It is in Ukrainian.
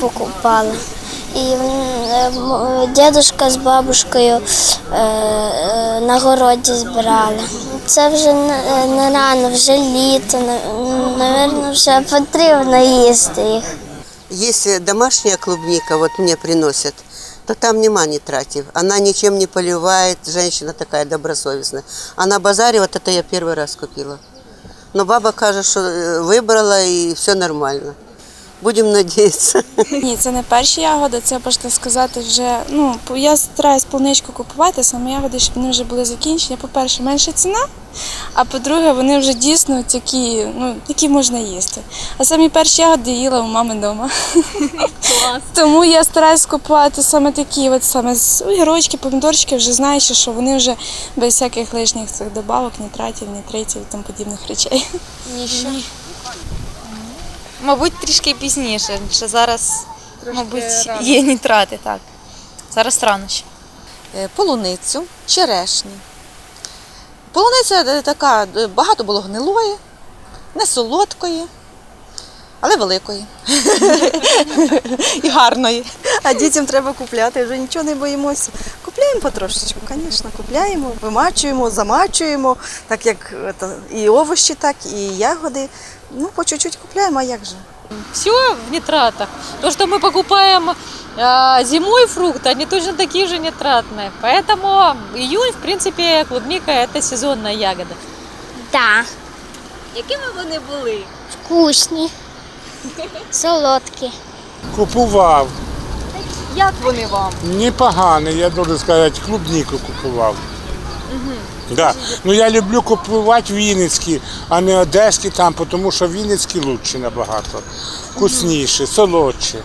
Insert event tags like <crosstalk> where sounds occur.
покупали. І е, м- дідусь з бабушкою е, е, на городі збирали. Це вже не, е, не рано, вже літо, мабуть, вже потрібно їсти їх. Если домашняя клубника вот мне приносят, то там нема нитратив. Она ничем не поливает, женщина такая добросовестная. А на базаре вот это я первый раз купила. Но баба каже, что э, выбрала и все нормально. Будем надеяться. <laughs> Ні, це не перші ягоди, це можна сказати вже. Ну, я стараюсь полуничку купувати, саме ягоди, щоб вони вже були закінчені. По-перше, менша ціна, а по-друге, вони вже дійсно такі, ну, які можна їсти. А самі перші ягоди їла у мами вдома. <laughs> Тому я стараюсь купувати саме такі, от саме з огірочки, помідорчики, вже знаючи, що вони вже без всяких лишніх цих добавок, нітратів, нитритів і тому подібних речей. Мабуть, трішки пізніше, що зараз, мабуть, є нітрати, так. Зараз рано ще. е, полуницю, черешні. Полуниця е, така, е, багато було гнилої, не солодкої, але великої. <laughs> І гарної. А дітям треба купляти, вже нічого не боїмося. Купляємо потрошечку, звісно, купляємо, вимачуємо, замачуємо, так як е, та, і овочі, так, і ягоди. Ну, по чуть-чуть купляємо, а як же? все в нитратах. То, что мы покупаем а, зимой фрукты, они точно такие же нитратные. Поэтому июнь, в принципе, клубника это сезонная ягода. Так, Якими вони були? вкусні, солодкі. Купував. Як вони вам? Непогано, я должен сказати, клубніку купував. Да. Ну я люблю купувати вінницькі, а не одеські там, тому що вінницькі лучші набагато. Вкусніші, солодші.